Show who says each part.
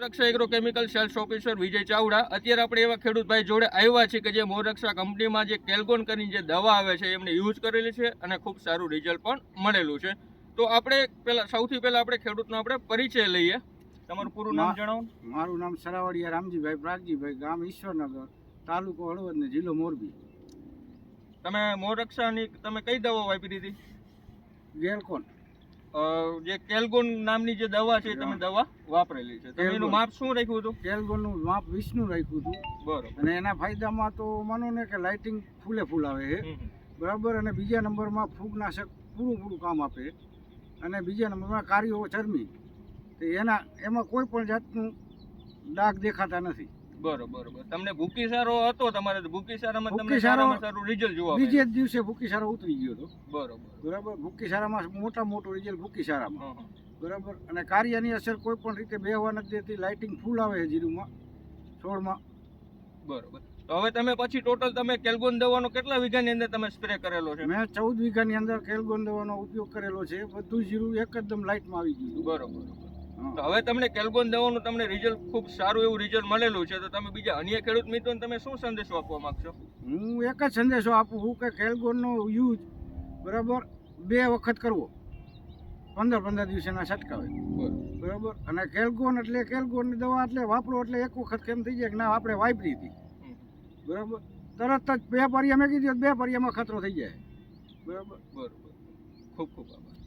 Speaker 1: Moraksha agro chemical sales officer Vijay Chavda. અત્યારે આપણે એવા ખેડૂત ભાઈ જોડે આવ્યા છે કે જે મોરક્ષા કંપનીમાં જે કેલ્ગોન કરીને જે દવા આવે છે એમને યુઝ કરેલી છે અને ખૂબ સારું રિઝલ્ટ પણ મળેલું છે. તો આપણે પહેલા સૌથી પહેલા આપણે ખેડૂતનો આપણે પરિચય લઈએ. તમારું પૂરું નામ જણાવો.
Speaker 2: મારું નામ સરાવડિયા રામજીભાઈ પ્રાગજીભાઈ ગામ ઈશ્વરનગર તાલુકો હળવદ ને જિલ્લો મોરબી.
Speaker 1: તમે મોરક્ષાની તમે કઈ દવા વાપરી હતી
Speaker 2: ગેલકોન.
Speaker 1: જે કેલ્ગોન નામની જે દવા છે તમે દવા વાપરેલી છે. તમે એનું માપ શું રાખ્યું હતું?
Speaker 2: કેલગોનનું માપ વીસનું રાખ્યું હતું.
Speaker 1: બરોબર.
Speaker 2: અને એના ફાયદામાં તો માનો ને કે લાઇટિંગ ફૂલે ફૂલ આવે છે. બરાબર અને બીજા નંબરમાં ફૂગનાશક પૂરું પૂરું કામ આપે અને બીજા નંબરમાં કાર્યો ચરમી તો એના એમાં કોઈ પણ જાતનું ડાઘ દેખાતા નથી.
Speaker 1: બરોબર તમને ભૂકી સારો હતો તમારે ભૂકી સારામાં તમને સારામાં સારું રિઝલ્ટ જોવા
Speaker 2: બીજે જ દિવસે ભૂકી સારો ઉતરી ગયો હતો.
Speaker 1: બરોબર.
Speaker 2: બરાબર? ભૂકી સારામાં મોટા મોટું રિઝલ્ટ ભૂકી સારામાં
Speaker 1: હં, હં.
Speaker 2: બરાબર? અને કાર્યની અસર કોઈ પણ રીતે બેહવા નથી દેતી. લાઇટિંગ ફૂલ આવે છે જીરુમાં છોડમાં.
Speaker 1: બરોબર. તો હવે તમે પછી ટોટલ તમે કેલ્ગોન દવાનો કેટલા વીઘાની અંદર તમે સ્પ્રે કરેલો છે?
Speaker 2: મેં ચૌદ વીઘાની અંદર કેલ્ગોન દવાનો ઉપયોગ કરેલો છે. બધું જીરું એકદમ લાઇટમાં આવી ગયું
Speaker 1: બરોબર. તો હવે તમને કેલ્ગોન દવાનું તમને રિઝલ્ટ ખૂબ સારું એવું રિઝલ્ટ મળેલું છે તો તમે બીજા અન્ય ખેડૂત મિત્રોને તમે શું સંદેશો આપવા માંગશો?
Speaker 2: હું એક જ સંદેશો આપું છું કે કેલ્ગોનનો યુઝ બરાબર બે વખત કરવો. પંદર પંદર દિવસેના છટકાવે
Speaker 1: બરોબર.
Speaker 2: બરાબર? અને કેલ્ગોન એટલે કેલ્ગોનની દવા એટલે વાપરો એટલે એક વખત કેમ થઈ જાય કે ના આપણે વાપરી હતી. બરાબર? તરત જ બે પરિયા મેં કીધું બે પરિયામાં ખતરો થઈ જાય. બરાબર?
Speaker 1: બરાબર. ખૂબ ખૂબ આભાર.